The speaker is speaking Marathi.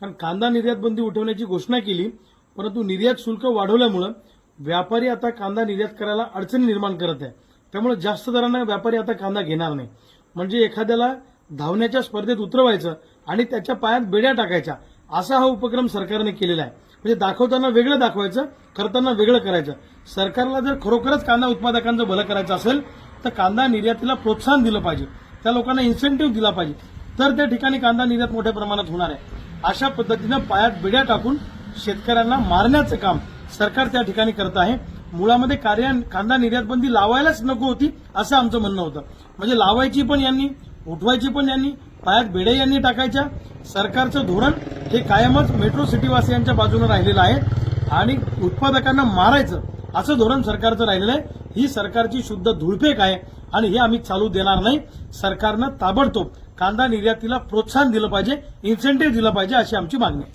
कारण कांदा निर्यात बंदी उठवण्याची घोषणा केली परंतु निर्यात शुल्क वाढवल्यामुळं व्यापारी आता कांदा निर्यात करायला अडचणी निर्माण करत आहे. त्यामुळे जास्त दरानं व्यापारी आता कांदा घेणार नाही. म्हणजे एखाद्याला धावण्याच्या स्पर्धेत उतरवायचं आणि त्याच्या पायात बेड्या टाकायच्या असा हा उपक्रम सरकारने केलेला आहे. म्हणजे दाखवताना वेगळं दाखवायचं करताना वेगळं करायचं. सरकारला जर खरोखरच कांदा उत्पादकांचं भलं करायचं असेल तर कांदा निर्यातीला प्रोत्साहन दिलं पाहिजे. त्या लोकांना इन्सेंटिव्ह दिला पाहिजे. तर त्या ठिकाणी कांदा निर्यात मोठ्या प्रमाणात होणार आहे. अशा पद्धतीनं पायात बेड्या टाकून शेतकऱ्यांना मारण्याचं काम सरकार त्या ठिकाणी करत आहे. मुळामध्ये कार्या कांदा निर्यात बंदी लावायलाच नको होती असं आमचं म्हणणं होतं. म्हणजे लावायची पण यांनी उठवायची पण यांनी पायात बेड्या यांनी टाकायच्या. सरकारचं धोरण हे कायमच मेट्रो सिटीवासियांच्या बाजूने राहिलेलं आहे आणि उत्पादकांना मारायचं असं धोरण सरकारचं राहिलेलं आहे. ही सरकारची शुद्ध धुळफेक आहे. आणि हे आम्ही चालू देणार नाही. सरकारनं ताबडतोब कांदा निर्यातीला प्रोत्साहन दिलं पाहिजे इन्सेंटिव्ह दिलं पाहिजे अशी आमची मागणी आहे.